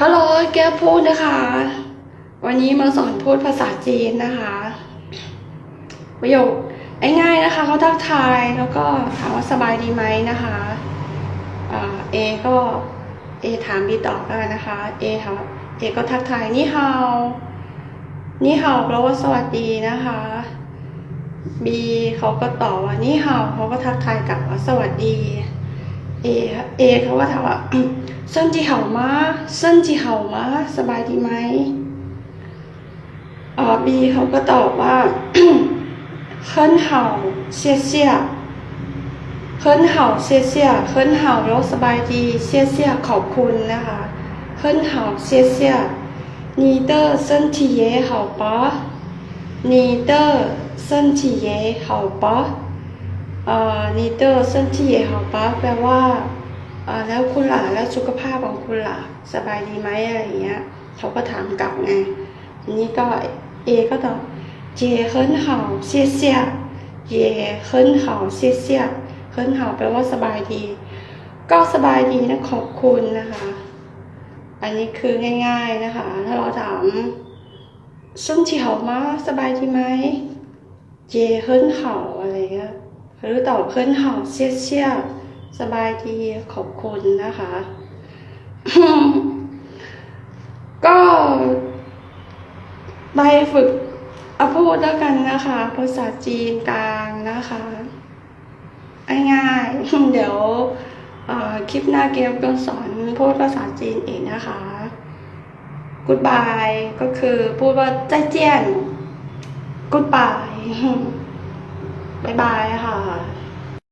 ฮัลโหลแก้วพูดนะคะ วันนี้มาสอนพูดภาษาจีนนะคะ ประโยคง่ายๆนะคะเขาทักทายแล้วก็ถามว่าสบายดีไหมนะคะอ่าเอก็เอถามบีตอบแล้วกันนะคะเอถามเอก็ทักทายนี่ฮาวนี่ฮาวแปลว่าสวัสดีนะคะบีเขาก็ตอบว่านี่ฮาวเขาก็ทักทายกลับว่าสวัสดี เอเอเขาก็ถามว่าเส้นจีเห่ามาเส้นจีเห่ามาสบายดีไหมอ๋อบีเขาก็ตอบว่าเคินเห่าเสียเสียเคินเห่าเสียเสียเคินเห่าแล้วสบายดีเสียเสียขอบคุณนะคะเคินเห่าเสียเสีย你的身体也好吧你的身体也好吧 เอ่อร์เส้นที่เ的身体也好吧แปลว่าเอ่อแล้วคุณหล่ะแล้วสุขภาพของคุณหล่ะสบายดีไหมอะไรเงี้ยเขาก็ถามกลับไงทีนี้ก็เอก็ตอบเจเฮินเห่าเสียเสียเยเฮินเห่าเสียเสียเฮินเห่าแปลว่าสบายดี ก็สบายดีนะขอบคุณนะคะ อันนี้คือง่าย ๆนะคะ ถ้าเราถามซึ่งที่เห่ามาสบายดีไหมเจเฮินเาอะไรเงี้ย หรือตอบเฮินห่าเสียเสียสบายดีขอบคุณนะคะ ก็ไปฝึกอาพูดแล้วกันนะคะ ภาษาจีนกลางนะคะง่ายๆเดี๋ยวคลิปหน้าเกมก็สอนพูดภาษาจีนเองนะคะ goodbye ก็คือพูดว่าใจเจียน goodbye บาย บายค่ะ